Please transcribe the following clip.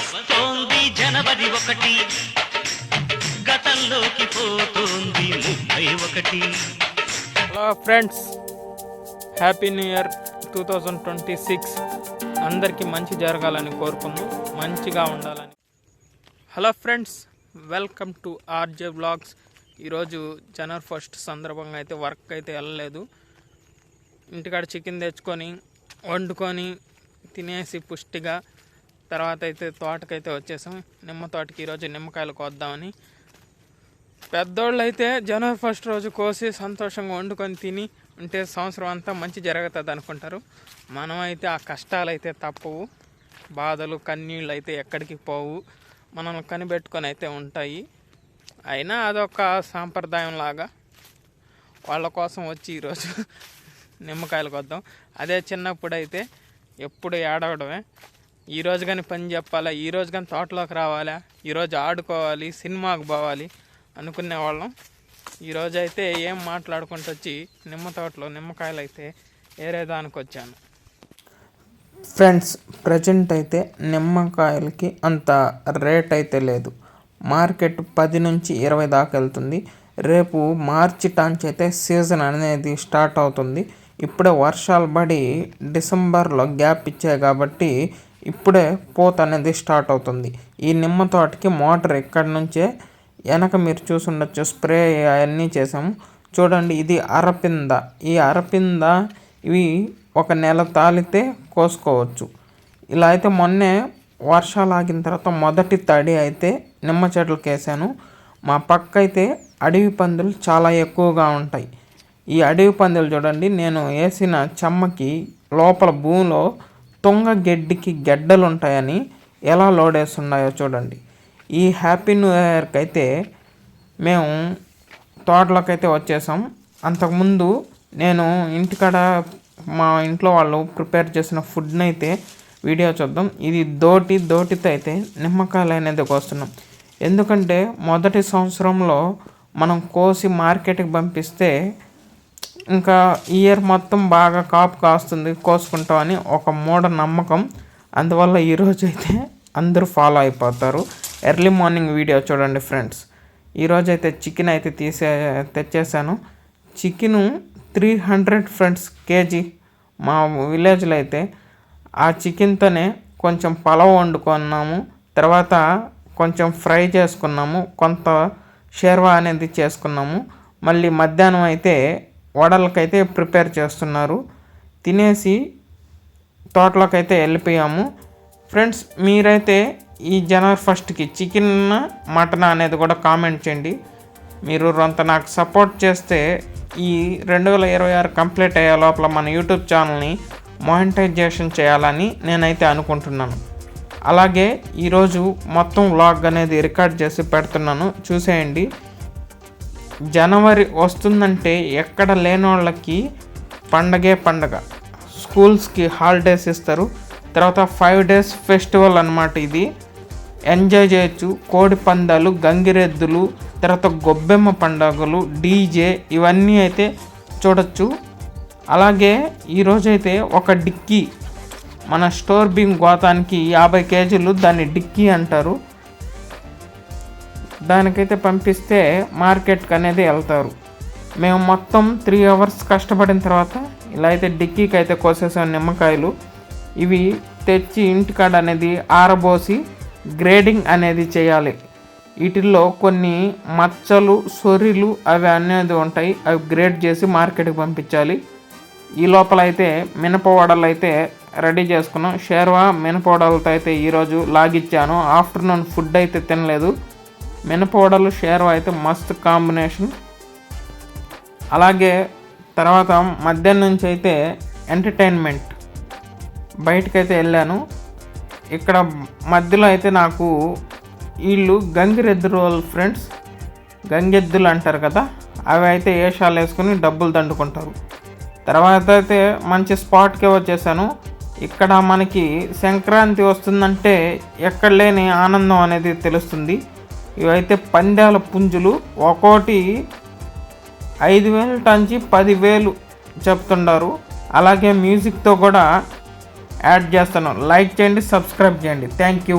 వస్తోంది జనవరి ఒకటి. గతంలోకి పోతుంది ముప్పై ఒకటి. Hello friends happy new year two thousand twenty six అందరికీ మంచి జరగాలని కోరుకుందాం మంచిగా ఉండాలని. Hello friends welcome to RJ blogs ఈరోజు జనవరి ఫస్ట్ సందర్భంగా అయితే వర్క్ అయితే వెళ్ళలేదు. ఇంటికాడ చికెన్ తెచ్చుకొని వండుకొని తినేసి పుష్టిగా తర్వాత అయితే తోటకైతే వచ్చేసాం. నిమ్మ తోటకి ఈరోజు నిమ్మకాయలు కోద్దామని. పెద్దోళ్ళు అయితే జనవరి ఫస్ట్ రోజు కోసి సంతోషంగా వండుకొని తిని ఉంటే సంవత్సరం అంతా మంచి జరుగుతుంది అనుకుంటారు. మనం అయితే ఆ కష్టాలు అయితే తప్పవు. బాధలు కన్నీళ్ళు అయితే ఎక్కడికి పోవు. మనల్ని కనిపెట్టుకొని అయితే ఉంటాయి. అయినా అదొక సాంప్రదాయం లాగా వాళ్ళ కోసం వచ్చి ఈరోజు నిమ్మకాయలు కొద్దాం. అదే చిన్నప్పుడు అయితే ఎప్పుడు ఏడవడమే. ఈరోజు కానీ పని చెప్పాలా? ఈరోజు కానీ తోటలోకి రావాలా? ఈరోజు ఆడుకోవాలి సినిమాకు పోవాలి అనుకునే వాళ్ళం. ఈరోజు అయితే ఏం మాట్లాడుకుంటూ వచ్చి నిమ్మ తోటలో నిమ్మకాయలు అయితే ఏరేదానికి వచ్చాను. ఫ్రెండ్స్ ప్రజెంట్ అయితే నిమ్మకాయలకి అంత రేట్ అయితే లేదు. మార్కెట్ పది నుంచి ఇరవై దాకా వెళ్తుంది. రేపు మార్చి టాంచి అయితే సీజన్ అనేది స్టార్ట్ అవుతుంది. ఇప్పుడే వర్షాలు పడి డిసెంబర్లో గ్యాప్ ఇచ్చాయి కాబట్టి ఇప్పుడే పూత అనేది స్టార్ట్ అవుతుంది. ఈ నిమ్మ తోటకి మోటార్ ఇక్కడి నుంచే వెనక మీరు చూసుండొచ్చు. స్ప్రే అవన్నీ చేసాము చూడండి ఇది అరపింద. ఈ అరపింద ఇవి ఒక నెల తాలితే కోసుకోవచ్చు. ఇలా అయితే మొన్నే వర్షాలు ఆగిన తర్వాత మొదటి తడి అయితే నిమ్మ చెట్లకు వేసాను. మా పక్క అయితే అడవి పందులు చాలా ఎక్కువగా ఉంటాయి. ఈ అడవి పందులు చూడండి నేను వేసిన చెమ్మకి లోపల భూమిలో తుంగ గెడ్డికి గెడ్డలు ఉంటాయని ఎలా లోడేస్తున్నాయో చూడండి. ఈ హ్యాపీ న్యూ ఇయర్కి అయితే మేము తోటలోకి అయితే వచ్చేసాం. అంతకుముందు నేను ఇంటికాడ మా ఇంట్లో వాళ్ళు ప్రిపేర్ చేసిన ఫుడ్ని అయితే వీడియో చూద్దాం. ఇది దోటి దోటితో అయితే నిమ్మకాయలు అనేది కోస్తున్నాం. ఎందుకంటే మొదటి సంవత్సరంలో మనం కోసి మార్కెట్కి పంపిస్తే ఇంకా ఇయర్ మొత్తం బాగా కాపు కాస్తుంది కోసుకుంటామని ఒక మూఢ నమ్మకం. అందువల్ల ఈరోజు అయితే అందరూ ఫాలో అయిపోతారు. ఎర్లీ మార్నింగ్ వీడియో చూడండి ఫ్రెండ్స్. ఈరోజు అయితే చికెన్ అయితే తీసే తెచ్చేసాను. Chicken three hundred friends KG. మా విలేజ్లో అయితే ఆ చికెన్తోనే కొంచెం పలావ్ వండుకున్నాము. తర్వాత కొంచెం ఫ్రై చేసుకున్నాము. కొంత షేర్వా అనేది చేసుకున్నాము. మళ్ళీ మధ్యాహ్నం అయితే వడలకైతే ప్రిపేర్ చేస్తున్నారు. తినేసి తోటలోకైతే వెళ్ళిపోయాము. ఫ్రెండ్స్ మీరైతే ఈ జనవరి ఫస్ట్కి చికెన్ మటన్ అనేది కూడా కామెంట్ చేయండి. మీరు రొంత నాకు సపోర్ట్ చేస్తే ఈ రెండు వేల ఇరవై ఆరు కంప్లీట్ అయ్యే లోపల మన యూట్యూబ్ ఛానల్ని మానిటైజేషన్ చేయాలని నేనైతే అనుకుంటున్నాను. అలాగే ఈరోజు మొత్తం వ్లాగ్ అనేది రికార్డ్ చేసి పెడుతున్నాను. చూసేయండి. జనవరి వస్తుందంటే ఎక్కడ లేనోళ్ళకి పండగే పండగ. స్కూల్స్కి హాలిడేస్ ఇస్తారు. తర్వాత ఫైవ్ డేస్ ఫెస్టివల్ అనమాట ఇది. ఎంజాయ్ చేయొచ్చు. కోడి పందాలు గంగిరెద్దులు తర్వాత గొబ్బెమ్మ పండుగలు డీజే ఇవన్నీ అయితే చూడొచ్చు. అలాగే ఈరోజైతే ఒక డిక్కీ మన స్టోర్ బింగ్ గోతానికి యాభై కేజీలు దాన్ని డిక్కీ అంటారు. దానికైతే పంపిస్తే మార్కెట్కి అనేది వెళ్తారు. మేము మొత్తం త్రీ అవర్స్ కష్టపడిన తర్వాత ఇలా అయితే డిక్కీకి అయితే కోసేసాం నిమ్మకాయలు. ఇవి తెచ్చి ఇంటికాడ అనేది ఆరబోసి గ్రేడింగ్ అనేది చేయాలి. వీటిల్లో కొన్ని మచ్చలు సొరిలు అవి అనేది ఉంటాయి. అవి గ్రేడ్ చేసి మార్కెట్కి పంపించాలి. ఈ లోపల అయితే మినపవడలు అయితే రెడీ చేసుకున్నాం. షేర్వా మినపవడలతో అయితే ఈరోజు లాగిచ్చాను. ఆఫ్టర్నూన్ ఫుడ్ అయితే తినలేదు. మినపవడలు షేర్వా అయితే మస్తు కాంబినేషన్. అలాగే తర్వాత మధ్యాహ్నం నుంచి అయితే ఎంటర్టైన్మెంట్. బయటకైతే వెళ్ళాను. ఇక్కడ మధ్యలో అయితే నాకు వీళ్ళు గంగిరెద్దు ఫ్రెండ్స్ గంగెద్దులు అంటారు కదా అవి అయితే ఏషాలు వేసుకుని డబ్బులు దండుకుంటారు. తర్వాత అయితే మంచి స్పాట్కే వచ్చేసాను ఇక్కడ మనకి సంక్రాంతి వస్తుందంటే ఎక్కడ లేని ఆనందం అనేది తెలుస్తుంది. ఇవైతే పందాల పుంజులు ఒక్కోటి ఐదు వేలు నుంచి పదివేలు చెప్తుండారు. అలాగే మ్యూజిక్తో కూడా యాడ్ చేస్తాను. లైక్ చేయండి సబ్స్క్రైబ్ చేయండి. Thank you.